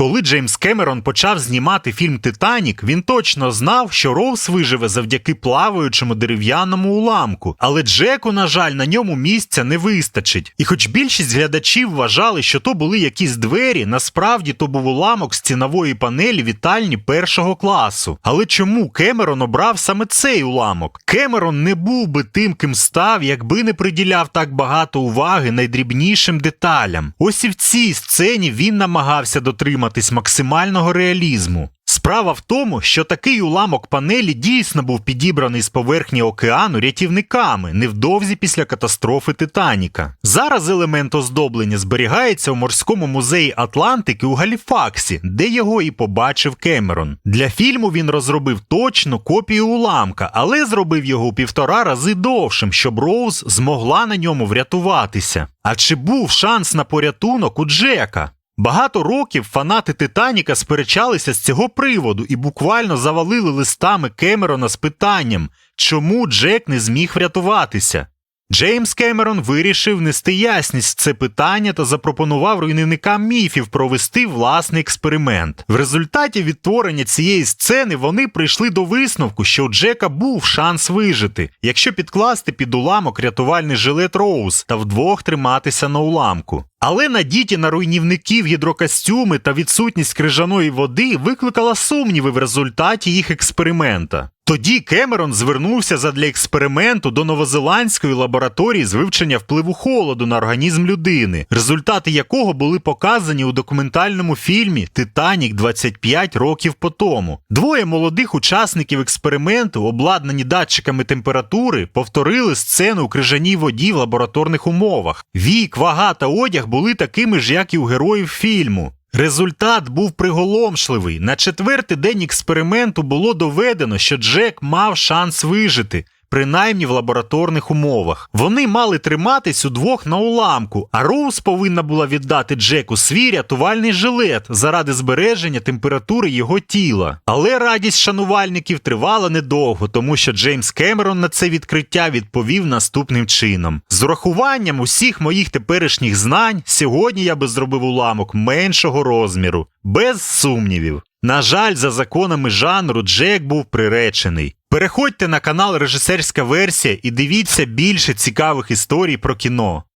Коли Джеймс Кемерон почав знімати фільм Титанік, він точно знав, що Роуз виживе завдяки плаваючому дерев'яному уламку, але Джеку, на жаль, на ньому місця не вистачить. І хоч більшість глядачів вважали, що то були якісь двері, насправді то був уламок стінової панелі вітальні першого класу. Але чому Кемерон обрав саме цей уламок? Кемерон не був би тим, ким став, якби не приділяв так багато уваги найдрібнішим деталям. Ось і в цій сцені він намагався дотриматись максимального реалізму. Справа в тому, що такий уламок панелі дійсно був підібраний з поверхні океану рятівниками невдовзі після катастрофи Титаніка. Зараз елемент оздоблення зберігається у морському музеї Атлантики у Галіфаксі, де його і побачив Кемерон. Для фільму він розробив точну копію уламка, але зробив його у півтора рази довшим, щоб Роуз змогла на ньому врятуватися. А чи був шанс на порятунок у Джека? Багато років фанати Титаніка сперечалися з цього приводу і буквально завалили листами Кемерона з питанням, чому Джек не зміг врятуватися. Джеймс Кемерон вирішив нести ясність в це питання та запропонував руйнівникам міфів провести власний експеримент. В результаті відтворення цієї сцени вони прийшли до висновку, що у Джека був шанс вижити, якщо підкласти під уламок рятувальний жилет Роуз та вдвох триматися на уламку. Але надіті на руйнівників гідрокостюми та відсутність крижаної води викликала сумніви в результаті їх експеримента. Тоді Кемерон звернувся задля експерименту до новозеландської лабораторії з вивчення впливу холоду на організм людини, результати якого були показані у документальному фільмі Титанік 25 років по тому. Двоє молодих учасників експерименту, обладнані датчиками температури, повторили сцену у крижаній воді в лабораторних умовах. Вік, вага та одяг були такими ж, як і у героїв фільму. Результат був приголомшливий. На четвертий день експерименту було доведено, що Джек мав шанс вижити. Принаймні в лабораторних умовах. Вони мали триматись удвох на уламку, а Роуз повинна була віддати Джеку свій рятувальний жилет заради збереження температури його тіла. Але радість шанувальників тривала недовго, тому що Джеймс Кемерон на це відкриття відповів наступним чином: з урахуванням усіх моїх теперішніх знань, сьогодні я би зробив уламок меншого розміру, без сумнівів. На жаль, за законами жанру Джек був приречений. Переходьте на канал Режисерська версія і дивіться більше цікавих історій про кіно.